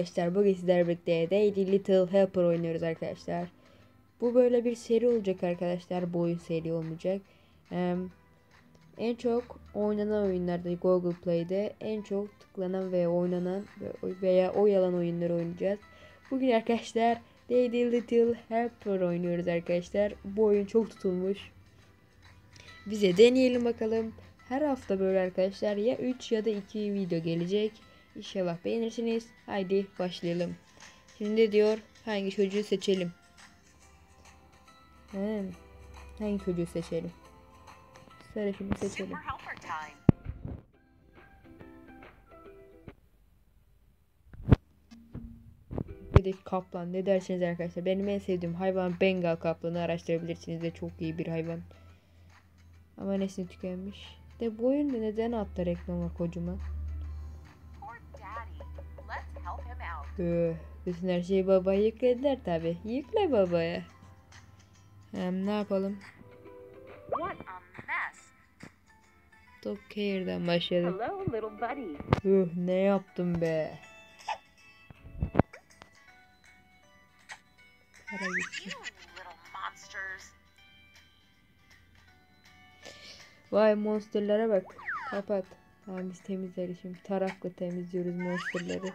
arkadaşlar. Bugün sizlerle birlikte Daily Little Helper oynuyoruz arkadaşlar. Bu böyle bir seri olacak arkadaşlar. Bu oyun seri olmayacak. Ee, en çok oynanan oyunlarda Google Play'de en çok tıklanan veya oynanan veya oy alan oyunları oynayacağız. Bugün arkadaşlar Daily Little Helper oynuyoruz arkadaşlar. Bu oyun çok tutulmuş. Bize deneyelim bakalım. Her hafta böyle arkadaşlar ya 3 ya da 2 video gelecek. İnşallah beğenirsiniz. Haydi başlayalım. Şimdi diyor hangi çocuğu seçelim. Hmm. Hangi çocuğu seçelim? Sarışını seçelim. Super helper time. Bir de kaplan ne dersiniz arkadaşlar? Benim en sevdiğim hayvan Bengal kaplanı araştırabilirsiniz de çok iyi bir hayvan. Ama nesli tükenmiş. De bu oyunda neden altta reklam var kocaman? Bütün her şeyi babaya yüklediler tabi. Yükle babaya. Hem ne yapalım? What a mess. Top Care'den başlayalım. Hello, little buddy. Üh, ne yaptım be? Para gitti. Vay monsterlara bak. Kapat. Tamam biz temizleriz şimdi. Tarakla temizliyoruz monsterları.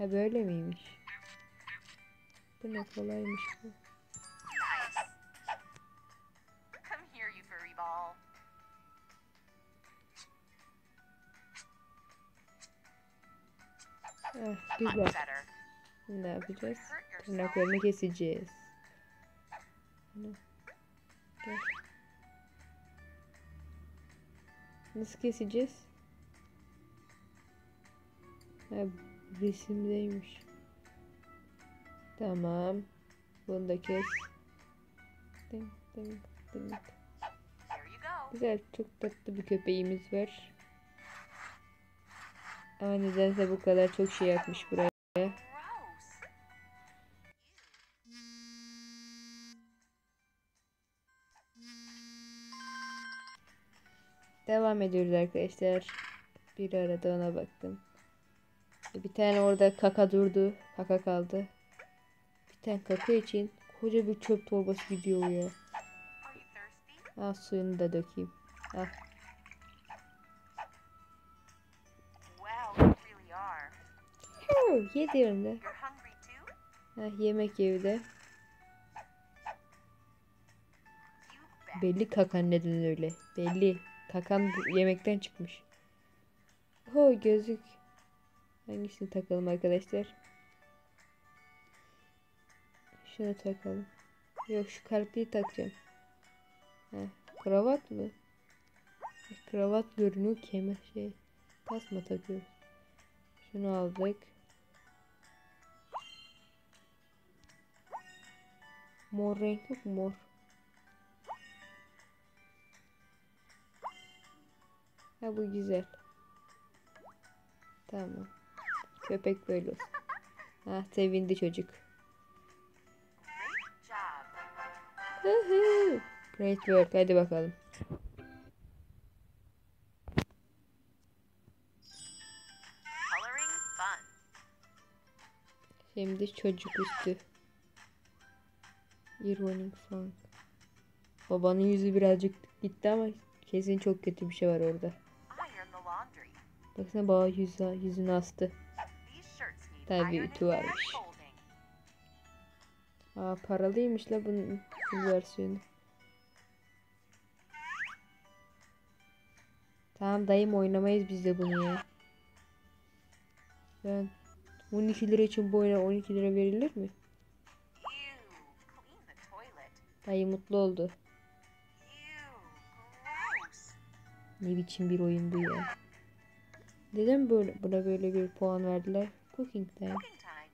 Ha böyle miymiş? Bu ne kolaymış bu. Ah, better. Ne yapacağız? Tırnaklarını keseceğiz. Gel. Nasıl keseceğiz? Ha, resimdeymiş. Tamam. Bunu da kes. Ding, ding, ding. Güzel, çok tatlı bir köpeğimiz var. Ama nedense bu kadar çok şey yapmış buraya. Devam ediyoruz arkadaşlar. Bir arada ona baktım. Bir tane orada kaka durdu. Kaka kaldı. Bir tane kaka için koca bir çöp torbası gidiyor ya. Al suyunu da dökeyim. Al. Well, you really are. Huu, Yedi önde. You're hungry too? Ha, yemek evde. Belli kakan neden öyle. Belli. Kakan yemekten çıkmış. Ho gözlük. Hangisini takalım arkadaşlar? Şunu takalım. Yok şu kalpliği takacağım. Heh, kravat mı? Kravat görünüyor kemer şey. Tasma takıyoruz. Şunu aldık. Mor renk yok mor. Ha bu güzel. Tamam. Köpek böyle olsun. Ha sevindi çocuk. Great work. Hadi bakalım. Şimdi çocuk üstü. Ironic fun. Babanın yüzü birazcık gitti ama kesin çok kötü bir şey var orada. Laundry. Baksana baba yüzü, yüzünü astı. İroning ütü varmış. Aa paralıymış la bunun versiyonu. Tamam dayım oynamayız biz de bunu ya. Ben 12 lira için bu oyuna 12 lira verilir mi? Dayı mutlu oldu. Ne biçim bir oyun bu ya. Neden böyle buna böyle bir puan verdiler? Cooking time. Cooking time.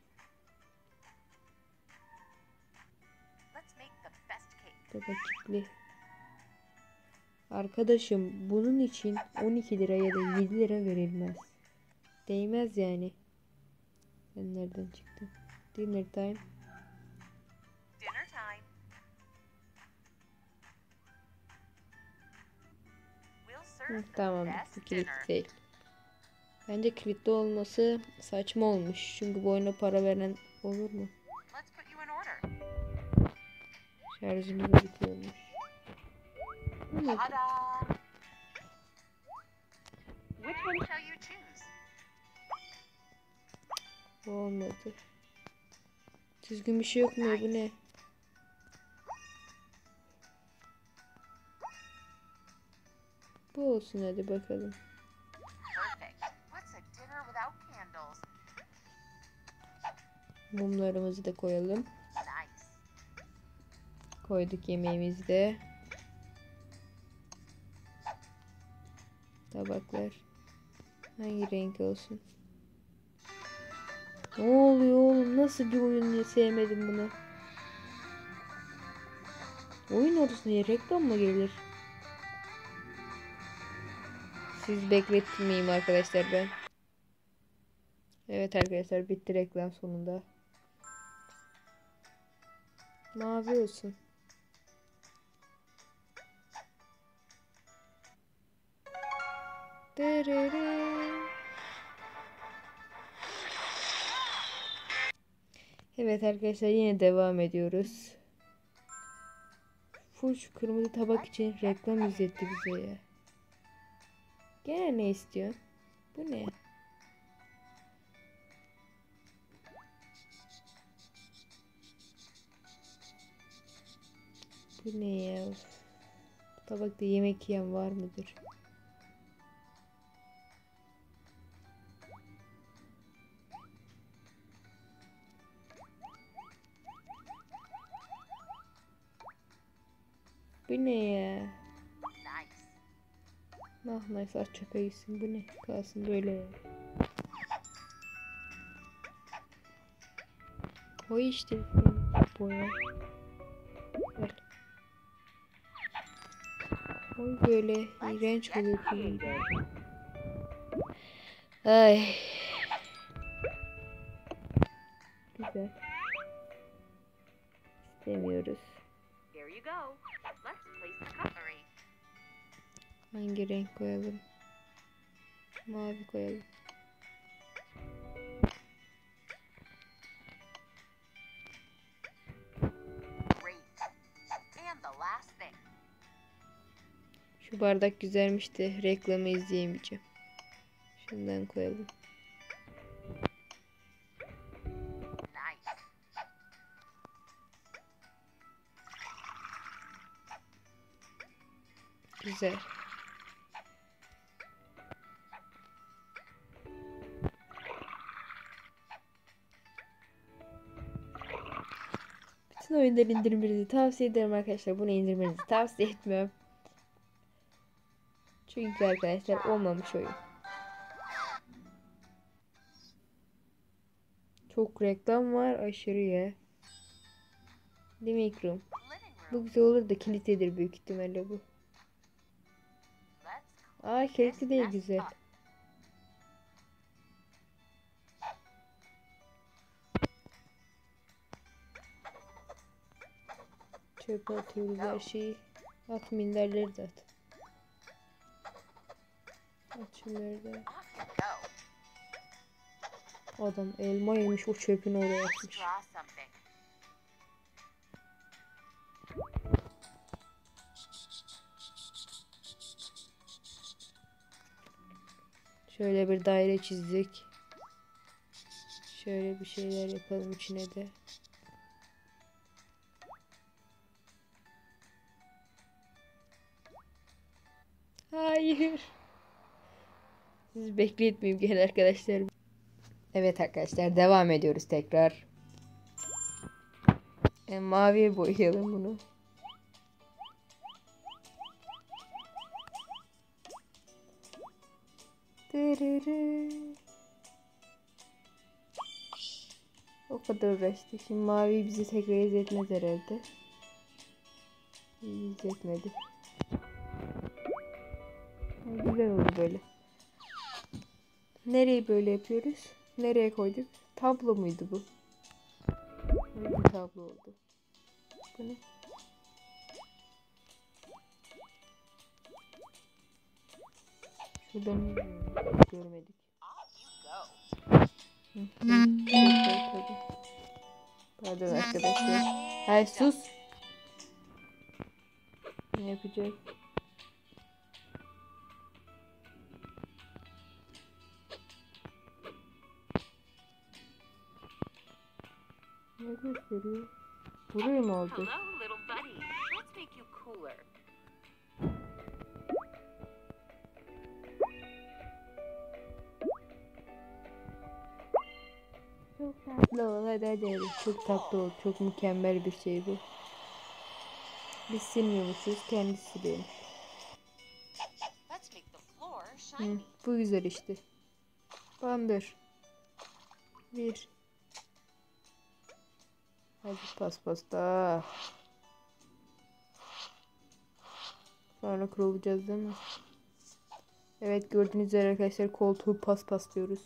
Let's make the best cake. Bu da kitli. Arkadaşım bunun için 12 lira ya da 7 lira verilmez. Değmez yani. Sen nereden çıktın? Dinner time. Dinner time. We'll Hı, serve the tamam. dinner. değil. Bence kilitli olması saçma olmuş. Çünkü bu oyuna para veren olur mu? Şarjımız bitiyormuş. Bu olmadı. Düzgün bir şey yok mu? Bu ne? Bu olsun hadi bakalım. Mumlarımızı da koyalım. Koyduk yemeğimizi de. Tabaklar. Hangi renk olsun? Ne oluyor oğlum? Nasıl bir oyun diye sevmedim bunu. Oyun ortasında reklam mı gelir? Siz bekletmeyeyim arkadaşlar ben. Evet arkadaşlar bitti reklam sonunda. Mavi olsun. Evet arkadaşlar yine devam ediyoruz. Full kırmızı tabak için reklam izletti bize ya. Gene ne istiyor? Bu ne? Bu ne ya? Tabakta yemek yiyen var mıdır? Bu ne ya? Nice. Ah neyse aç çöpe gitsin. Bu ne? Kalsın böyle ya. Koy işte. Boya. Koy böyle. iğrenç oluyor film. Ay. Güzel. İstemiyoruz. Hangi renk koyalım? Mavi koyalım. Şu bardak güzelmiş de reklamı izleyemeyeceğim. Şundan koyalım. Güzel. Bütün oyunları indirmenizi tavsiye ederim arkadaşlar. Bunu indirmenizi tavsiye etmiyorum. Çünkü arkadaşlar olmamış oyun. Çok reklam var aşırı ya. Living room. Bu güzel olur da kilitlidir büyük ihtimalle bu. Aa kilitli değil güzel. up. Çöpe atıyoruz her şeyi. At minderleri de at. Şunları. Adam elma yemiş o çöpünü oraya atmış. Şöyle bir daire çizdik. Şöyle bir şeyler yapalım içine de. Hayır. Siz bekletmeyeyim gel arkadaşlar. Evet arkadaşlar devam ediyoruz tekrar. E, maviye boyayalım bunu. O kadar uğraştık. Şimdi mavi bizi tekrar izletmez herhalde. İyi izletmedi. Güzel oldu böyle. Nereye böyle yapıyoruz? Nereye koyduk? Tablo muydu bu? Bir tablo oldu. Bu ne? Şuradan görmedik. Pardon arkadaşlar. Hay sus. Ne yapacak? Gösteriyor? Buraya mı oldu? Çok tatlı ol hadi hadi hadi. Çok tatlı ol. Çok mükemmel bir şey bu. Biz silmiyormuşuz. Kendisi siliyormuş. Hı, bu güzel işte. Bandır. Bir. Hadi paspasta. Sonra kurulacağız değil mi? Evet gördüğünüz üzere arkadaşlar koltuğu paspaslıyoruz.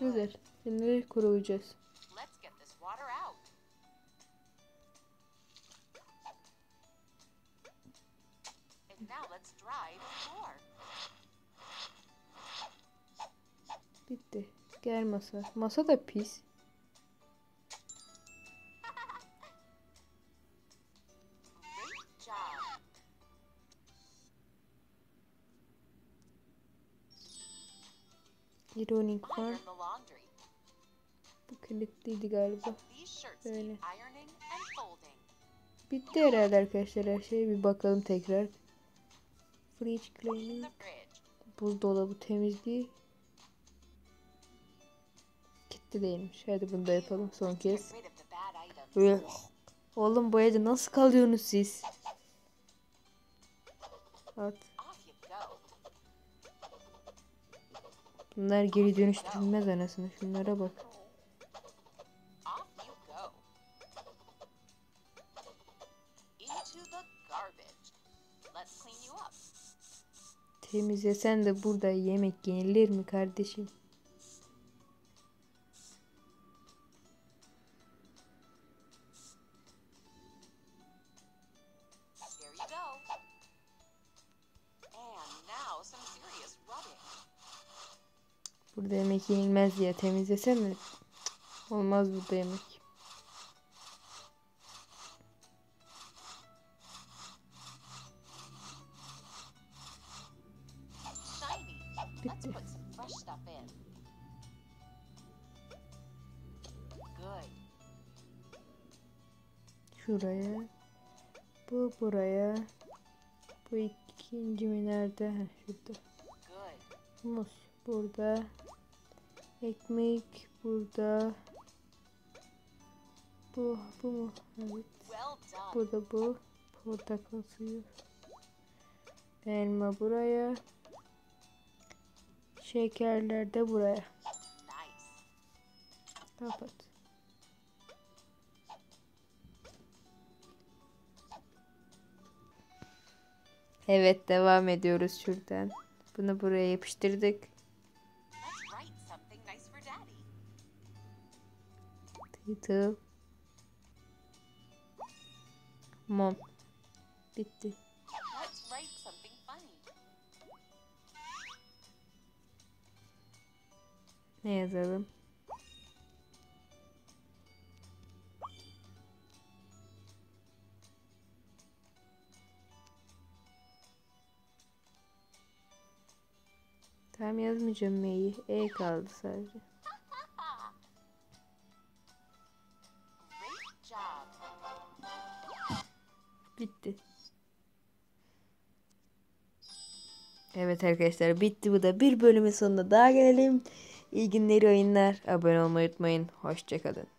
Güzel. Şimdi kurulayacağız. Bitti. Gel masa. Masa da pis. Ironik var. Bu kilitliydi galiba. These shirts Öyle. need ironing and folding. Bitti herhalde arkadaşlar her şey. Bir bakalım tekrar. Fridge Clean cleaning. Buzdolabı temizliği. Gitti değilmiş. Hadi bunu da yapalım son kez. Oğlum bu evde nasıl kalıyorsunuz siz? At. Bunlar geri dönüştürülmez anasını. Şunlara bak. Temizlesen de burada yemek yenilir mi kardeşim? Yemek yenilmez diye temizlesen mi? Cık, Olmaz burada yemek. Bitti. Şuraya. Bu buraya. Bu ikinci mi nerede? Heh, şurada. Muz burada. Ekmek burada. Bu, bu mu? Evet. Bu da bu. Portakal suyu. Elma buraya. Şekerler de buraya. Kapat. Evet devam ediyoruz şuradan. Bunu buraya yapıştırdık. Title. Mom. Bitti. Ne yazalım? Tamam yazmayacağım M'yi. E kaldı sadece. Bitti. Evet arkadaşlar bitti bu da bir bölümün sonuna daha gelelim. İyi günler oyunlar. Abone olmayı unutmayın. Hoşçakalın.